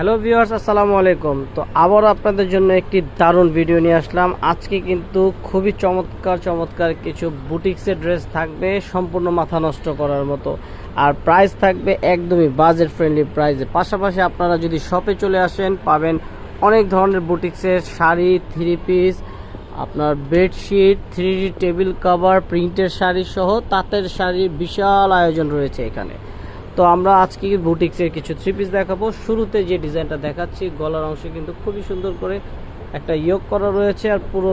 Hello viewers, আসসালামু আলাইকুম। তো আবার আপনাদের জন্য একটি দারুণ ভিডিও নিয়ে আসলাম। আজকে কিন্তু খুবই চমৎকার চমৎকার কিছু বুটিক্সের ড্রেস থাকবে সম্পূর্ণ মাথা নষ্ট করার মতো। আর প্রাইস থাকবে একদমই বাজেট ফ্রেন্ডলি প্রাইসে পাশাপাশি আপনারা যদি শপে চলে আসেন, পাবেন অনেক ধরনের বুটিক্সের শাড়ি থ্রি পিস আপনার বেডশিট থ্রি টেবিল কভার প্রিন্টের শাড়ি সহ তাঁতের শাড়ির বিশাল আয়োজন রয়েছে এখানে। তো আমরা আজকে বুটিক্সের কিছু থ্রি পিস দেখাবো। শুরুতে যে ডিজাইনটা দেখাচ্ছি, গলার অংশে কিন্তু খুবই সুন্দর করে একটা ইয়োগ করা রয়েছে আর পুরো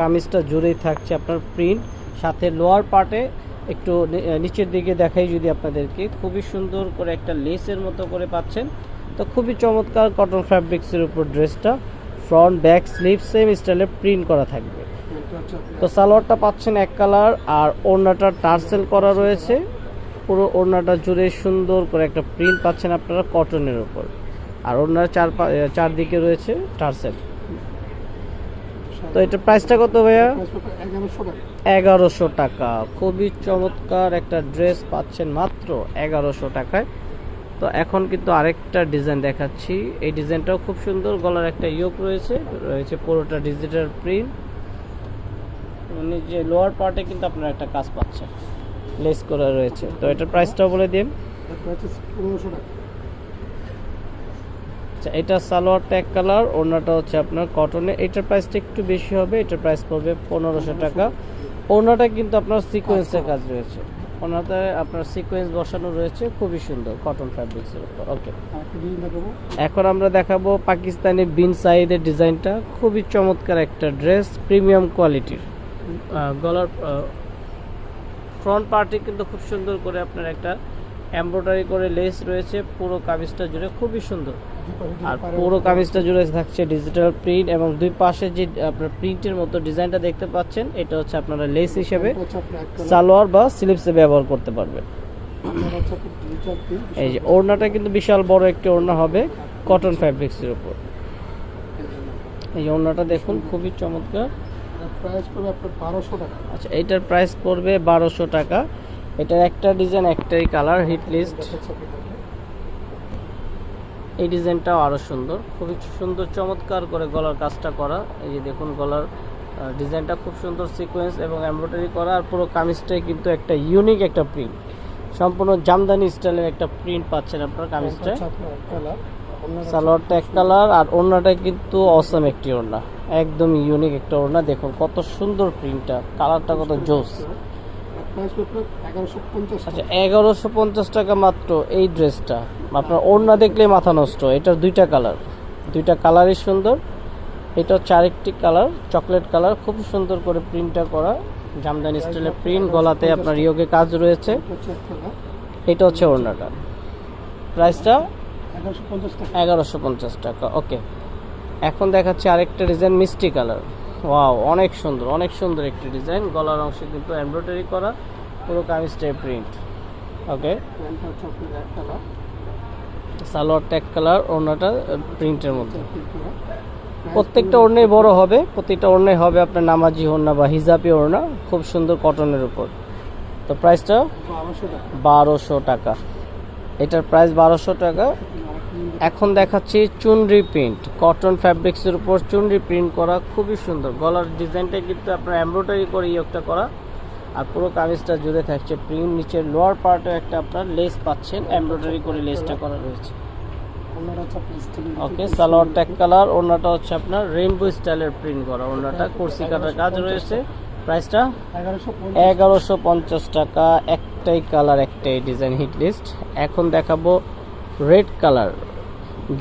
কামিজটা জুড়েই থাকছে আপনার প্রিন্ট সাথে লোয়ার পার্টে একটু নিচের দিকে দেখাই যদি আপনাদেরকে। খুবই সুন্দর করে একটা লেসের মতো করে পাচ্ছেন। তো খুবই চমৎকার কটন ফ্যাব্রিক্সের উপর ড্রেসটা ফ্রন্ট ব্যাক স্লিভ সেম স্টাইলে প্রিন্ট করা থাকবে। তো সালোয়ারটা পাচ্ছেন এক কালার আর ওড়নাটা টার্সেল করা রয়েছে। পুরো ওড়নাটা জুড়ে সুন্দর করে একটা প্রিন্ট পাচ্ছেন আপনারা কটনের উপর। আর ওড়নার চার চারদিকে রয়েছে টার্সেল। তো এটা প্রাইসটা কত ভাইয়া? এগারোশো টাকা। খুবই চমৎকার একটা ড্রেস পাচ্ছেন মাত্র এগারোশো টাকায়। তো এখন কিন্তু আরেকটা ডিজাইন দেখাচ্ছি। এই ডিজাইনটাও খুব সুন্দর, গলার একটা ইয়োক রয়েছে রয়েছে পুরোটা ডিজিটাল প্রিন্ট। যে লোয়ার পার্টে কিন্তু আপনারা একটা কাজ পাচ্ছেন। লেস করা রয়েছে। তো এটার প্রাইসটাও বলে দিন। আচ্ছা এটা সালোয়ারটা এক কালার ওড়নাটা হচ্ছে আপনার কটনে এটার প্রাইসটা একটু বেশি হবে এটার প্রাইস পড়বে পনেরোশো টাকা। ওড়নাটা কিন্তু আপনার সিকোয়েন্সের কাজ রয়েছে। ওনাতে আপনার সিকোয়েন্স বসানো রয়েছে খুবই সুন্দর কটন ফ্যাব্রিক্সের উপর। ওকে এখন আমরা দেখাবো পাকিস্তানি বিন সাইদের ডিজাইনটা। খুবই চমৎকার একটা ড্রেস প্রিমিয়াম কোয়ালিটির গলার ফ্রন্ট পার্টি কিন্তু খুব সুন্দর করে আপনার একটা এমব্রয়ডারি করে লেস রয়েছে পুরো কামিজটা জুড়ে খুবই সুন্দর। আর পুরো কামিজটা জুড়ে থাকছে ডিজিটাল প্রিন্ট এবং দুই পাশে যে আপনার প্রিন্টের মতো ডিজাইনটা দেখতে পাচ্ছেন এটা হচ্ছে আপনারা লেস হিসেবে সালোয়ার বা স্লিপসে ব্যবহার করতে পারবেন। এই যে ওড়নাটা কিন্তু বিশাল বড় একটি ওড়না হবে কটন ফ্যাব্রিক্সের উপর। এই যে ওড়নাটা দেখুন খুবই চমৎকার। প্রাইস পড়বে আপনার বারোশো টাকা। আচ্ছা এইটার প্রাইস পড়বে বারোশো টাকা। এটার একটা ডিজাইন একটাই কালার হিট লিস্ট এই ডিজাইনটাও আরও সুন্দর। খুবই সুন্দর চমৎকার করে গলার কাজটা করা। এই যে দেখুন গলার ডিজাইনটা খুব সুন্দর সিকোয়েন্স এবং এমব্রয়ডারি করা। আর পুরো কামিজটাই কিন্তু একটা ইউনিক একটা প্রিন্ট সম্পূর্ণ জামদানি স্টাইলের একটা প্রিন্ট পাচ্ছেন আপনার কামিজটা সালোয়ারটা এক কালার আর ওড়নাটা কিন্তু অসম একটি ওড়না। একদম ইউনিক একটা ওড়না। দেখুন কত সুন্দর প্রিন্টটা কালারটা কত জোস। এগারোশো পঞ্চাশ আচ্ছা এগারোশো পঞ্চাশ টাকা মাত্র এই ড্রেসটা আপনার ওড়না দেখলেই মাথা নষ্ট। এটার দুইটা কালার দুইটা কালারই সুন্দর। এটা হচ্ছে আরেকটি কালার চকলেট কালার খুব সুন্দর করে প্রিন্টটা করা। জামদানি স্টাইলের প্রিন্ট, গলাতে আপনার ইয়োগে কাজ রয়েছে। এটা হচ্ছে ওড়নাটা। প্রাইসটা এগারোশো পঞ্চাশ টাকা, ওকে। এখন দেখাচ্ছি আরেকটা ডিজাইন মিষ্টি কালার। ওয়াও, অনেক সুন্দর অনেক সুন্দর একটি ডিজাইন। গলার অংশে কিন্তু এমব্রয়ডারি করা, পুরো কামিজটাই print, okay. Salwar tag colour, ওড়নাটা প্রিন্টের মধ্যে। প্রত্যেকটা ওড়নাই বড় হবে প্রত্যেকটা ওড়নাই হবে আপনার নামাজি ওড়না বা হিজাবি ওড়না, খুব সুন্দর কটনের উপর। তো প্রাইসটা বারোশো টাকা। এটার প্রাইস বারোশো টাকা। এখন দেখাচ্ছি চুনরি প্রিন্ট কটন ফ্যাব্রিক্সের উপর চুনরি প্রিন্ট করা খুবই সুন্দর। গলার ডিজাইনটা কিন্তু আপনার এমব্রয়ডারি করে ইয়োগটা করা। আর পুরো কামিজটা জুড়ে থাকছে প্রিন্ট নিচের লোয়ার পার্টে একটা আপনার লেস পাচ্ছেন। এমব্রয়ডারি করে লেসটা করা রয়েছে ওনার হচ্ছে আপনার still okay salwar tag colour ওড়নাটা হচ্ছে আপনার রেইনবো স্টাইলের প্রিন্ট করা। ওড়নাটা কুর্সি কাটার কাজ রয়েছে। প্রাইসটা এগারোশো পঞ্চাশ। টাকা। একটাই কালার একটাই ডিজাইন হিট লিস্ট এখন দেখাবো রেড কালার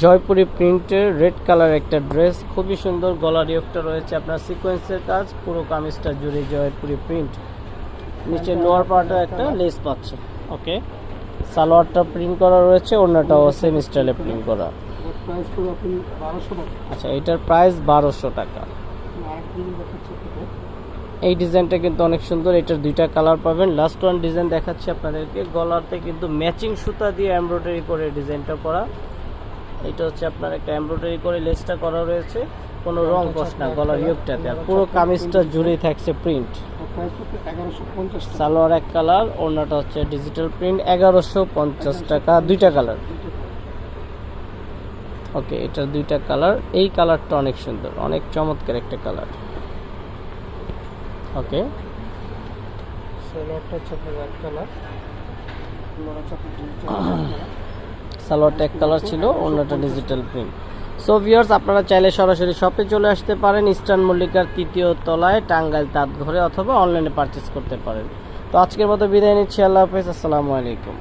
জয়পুরি প্রিন্টের রেড কালার একটা ড্রেস খুবই সুন্দর গলার ইয়োগটা রয়েছে আপনার সিকোয়েন্সের কাজ। পুরো কামিজটা জুড়ে জয়পুরি প্রিন্ট নিচে লোয়ার পার্টে একটা লেস পাচ্ছে। ওকে সালোয়ারটা প্রিন্ট করা রয়েছে অন্যটাও সেম স্টাইলে প্রিন্ট করা। আচ্ছা এটার প্রাইস বারোশো টাকা। এই ডিজাইনটা কিন্তু অনেক সুন্দর এটার দুইটা কালার পাবেন। লাস্ট ওয়ান ডিজাইন দেখাচ্ছি আপনাদেরকে। গলাতে কিন্তু ম্যাচিং সুতা দিয়ে এমব্রয়ডারি করে ডিজাইনটা করা। এটা হচ্ছে আপনার একটা এমব্রয়ডারি করে লেসটা করা রয়েছে। কোনো রং কষ না গলার ইয়োগটাতে আর পুরো কামিজটা জুড়েই থাকছে প্রিন্ট সালোয়ার এক কালার ওড়নাটা হচ্ছে ডিজিটাল প্রিন্ট এগারোশো পঞ্চাশ টাকা দুইটা কালার। ওকে এটা দুইটা কালার। এই কালারটা অনেক সুন্দর অনেক চমৎকার একটা কালার। ওকে সেলোয়ারটা হচ্ছে রেড কালার সালোয়ারটা এক কালার ছিল অন্যটা ডিজিটাল প্রিন্ট সো ভিউয়ার্স আপনারা চাইলে সরাসরি শপে চলে আসতে পারেন। ইস্টার্ন মল্লিকার তৃতীয় তলায় টাঙ্গাইল তাঁত ঘরে অথবা অনলাইনে পারচেস করতে পারেন। তো আজকের মতো বিদায় নিচ্ছি। আল্লাহ হাফেজ। আসসালামু আলাইকুম।